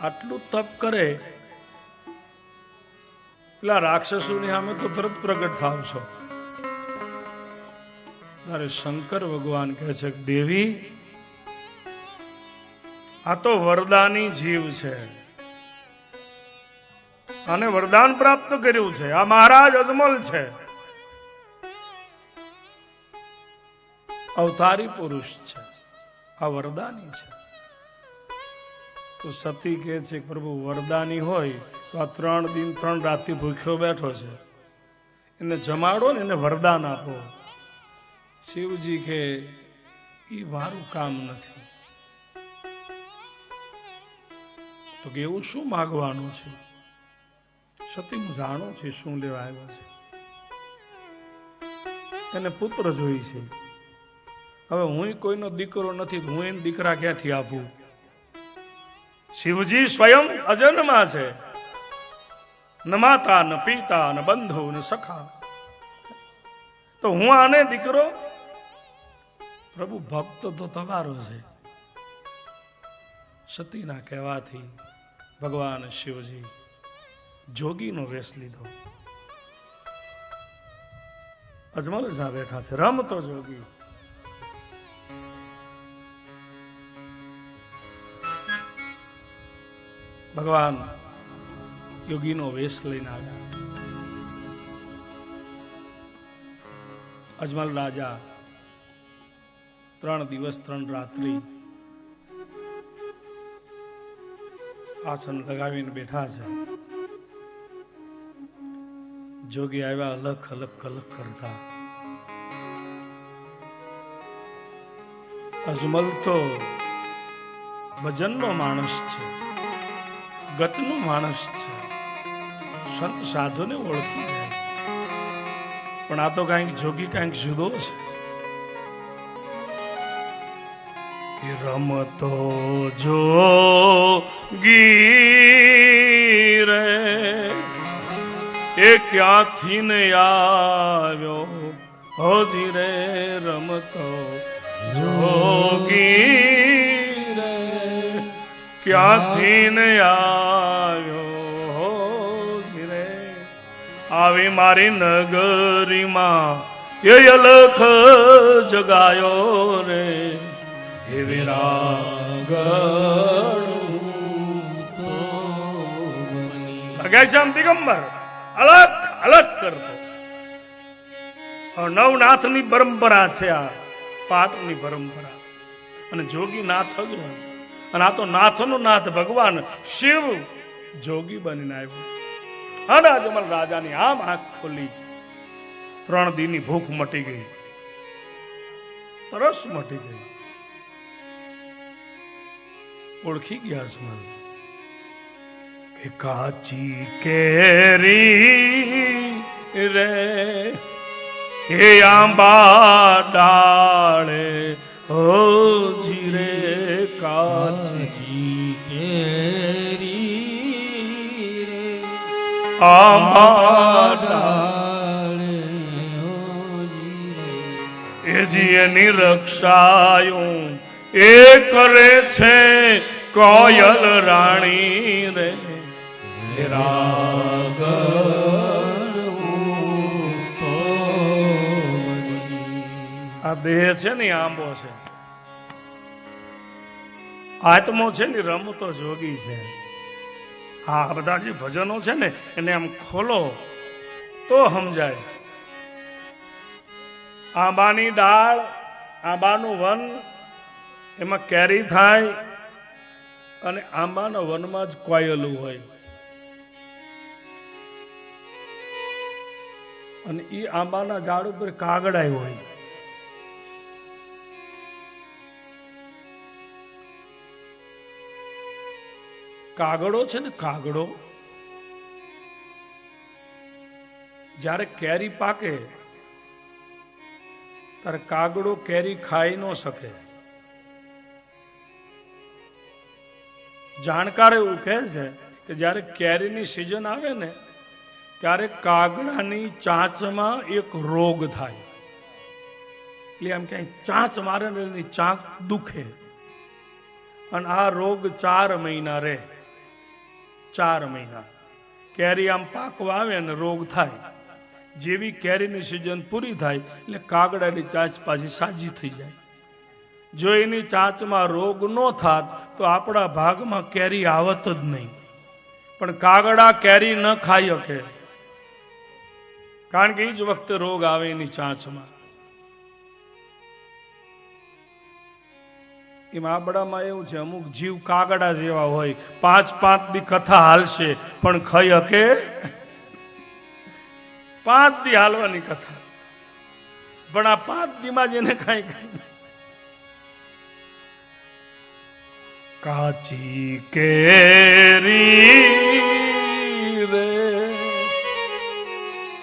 આટલું તપ કરે, પેલા રાક્ષસોની સામે તો તરત પ્રગટ થાવ છો. ત્યારે શંકર ભગવાન કહે છે, દેવી, આ તો વરદાની જીવ છે. આને વરદાન પ્રાપ્ત કર્યું છે. આ મહારાજ અજમલ છે. અવતારી પુરુષ છે. આ વરદાની છે. તો સતી કહે છે પ્રભુ, વરદાની હોય તો આ ત્રણ દિન ત્રણ રાતથી ભૂખ્યો બેઠો છે. એને જમાડો ને એને વરદાન આપો. શિવજી કે એ મારું કામ નથી. તો કે એવું શું માગવાનું છે? સતી, હું જાણું છું શું લેવા આવ્યા છે. એને પુત્ર જોઈ છે. હવે હું કોઈનો દીકરો નથી હું એને દીકરા ક્યાંથી આપું? શિવજી સ્વયં અજન્મા છે. ન માતા, ન પિતા, ન બંધુ, ન સખા. તો હું આને દીકરો? પ્રભુ, ભક્ત તો તમારો છે. સતીના કહેવાથી ભગવાન શિવજી જોગીનો વેશ લીધો. અજમલ જા બેઠા છે. રમતો જોગી. ભગવાન યોગીનો વેશ લઈને આવ્યા. અજમલ રાજા ત્રણ દિવસ, ત્રણ રાત્રિ આસન લગાવીને બેઠા છે. જોગી આવ્યા અલગ અલગ કલક કરતા. અજમલ તો ભજનનો માણસ છે. ગતનો માણસ છે. સંત સાધુને ઓળખી જાય. પણ આ તો કાંઈક જોગી, કાંઈક જુદો છે. રમતો જોગી રે. એ ક્યાંથી ને આવ્યો? હો ધીરે રમતો જોગી રે ક્યાંથી ને આવ્યો હો ધીરે આવી મારી નગરીમાં એ અલખ જગાયો રે. હે વિરાગણ દિગંબર અલગ અલગ કરતો. નવનાથની પરંપરા છે આ પાઠની પરંપરા. અને જોગી નાથ જ હોય. અને આ તો નાથનું નાથ ભગવાન શિવ જોગી બનીને આવ્યો. અને અજમલ રાજાની આમ આંખ ખોલી. ત્રણ દીની ભૂખ મટી ગઈ. તરસ મટી ગઈ. ઓળખી ગયા કે કાચી કેરી રે હે આંબા ડાળે જીરે કાચી કેરી રે. આંબા ડાળે ડાળે એ જી એની રક્ષાયું એ કરે છે કોયલ રાણી રે. આ દેહ છે ને, આંબો છે. આત્મો છે ને રમતો જોગી છે. આ બધા જે ભજનો છે ને, એને આમ ખોલો તો સમજાય. આંબાની દાળ, આંબાનું વન, એમાં કેરી થાય અને આંબાના વનમાં જ કોયલું હોય. અને એ આંબાના ઝાડ ઉપર કાગડાય હોય. કાગડો છે ને કાગડો જ્યારે કેરી પાકે, ત્યારે કાગડો કેરી ખાઈ ન શકે. જાણકાર એવું કહે છે કે જ્યારે કેરીની સિઝન આવે ને, ત્યારે કાગડાની ચાંચમાં એક રોગ થાય. એટલે એમ ક્યાંય ચાંચ મારે ને ચાંચ દુખે. અને આ રોગ ચાર મહિના રહે. ચાર મહિના. કેરી આમ પાકવા આવે અને રોગ થાય. જેવી કેરીની સિઝન પૂરી થાય, એટલે કાગડાની ચાંચ પાછી સાજી થઈ જાય. જો એની ચાંચમાં રોગ ન થાત, તો આપણા ભાગમાં કેરી આવત જ નહીં. પણ કાગડા કેરી ન ખાઈ શકે. કારણ કે એ જ વખતે રોગ આવે એની ચાંચમાં. એમ આબડામાં એવું છે, અમુક જીવ કાગડા જેવા હોય, પાંચ પાંચ દી કથા હાલશે, પણ ખઈ હકે? પાંચ દી હાલવાની કથા. પણ આ પાંચ દીમાં જેને કાંઈ કાચી કેરી રે,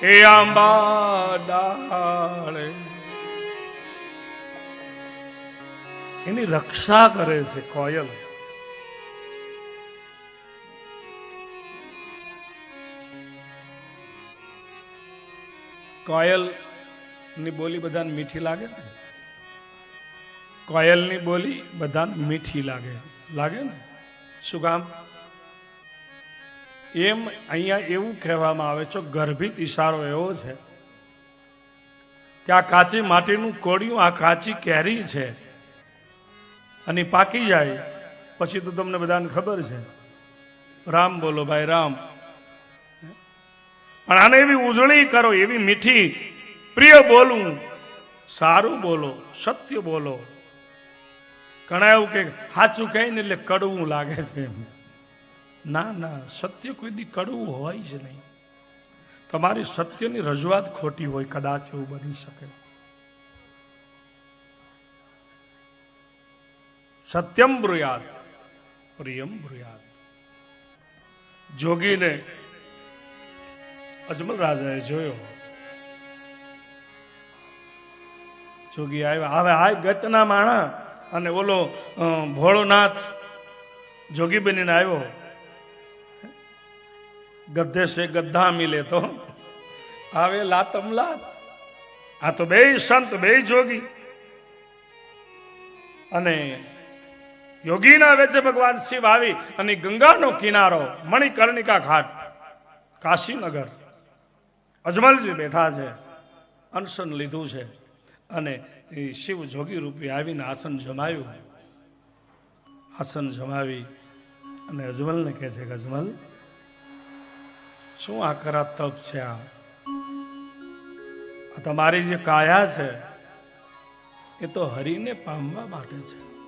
એ આંબા ડાળે એની રક્ષા કરે છે કોયલ. કોયલની બોલી બધાને મીઠી લાગે ને? કોયલની બોલી બધાને મીઠી લાગે. લાગે ને? શું કામ? એમ અહીંયા એવું કહેવામાં આવે છે, ગર્ભિત ઈશારો એવો છે કે આ કાચી માટીનું કોડિયું આ કાચી કેરી છે. અને પાકી જાય, પછી તો તમને બધાને ખબર છે. રામ બોલો ભાઈ, રામ. પણ આને એવી ઉજળી કરો, એવી મીઠી, પ્રિય બોલવું સારું બોલો, સત્ય બોલો. ઘણા એવું કે સાચું કહે ને એટલે કડવું લાગે છે ના ના, સત્ય કોઈ દી કડવું હોય જ નહીં. તમારી સત્યની રજૂઆત ખોટી હોય, કદાચ એવું બની શકે. સત્યમ બ્રુયાત. પ્રિયમ બ્રુયાત. જોગીને અજમલ રાજાએ જોયો. જોગી આવ્યા. હવે આ ગતના માણા અને ઓલો ભોળોનાથ. જોગી બનીને આવ્યો. ગધે સે ગધા મિલે તો. આવે લાતમ લાત. આ તો બે સંત બે જોગી. અને યોગીના વેચે ભગવાન શિવ આવી અને ગંગાનો કિનારો, મણિકર્ણિકા ઘાટ, કાશીનગર, અજમલજી બેઠા છે, અનશન લીધું છે અને એ શિવ જોગી રૂપે આવીને આસન જમાયું. આસન જમાવી અને અજમલને કહે છે કે, અજમલ, શું આ કરા તપ છે આ તમારી જે કાયા છે, એ તો હરિને પામવા માટે છે.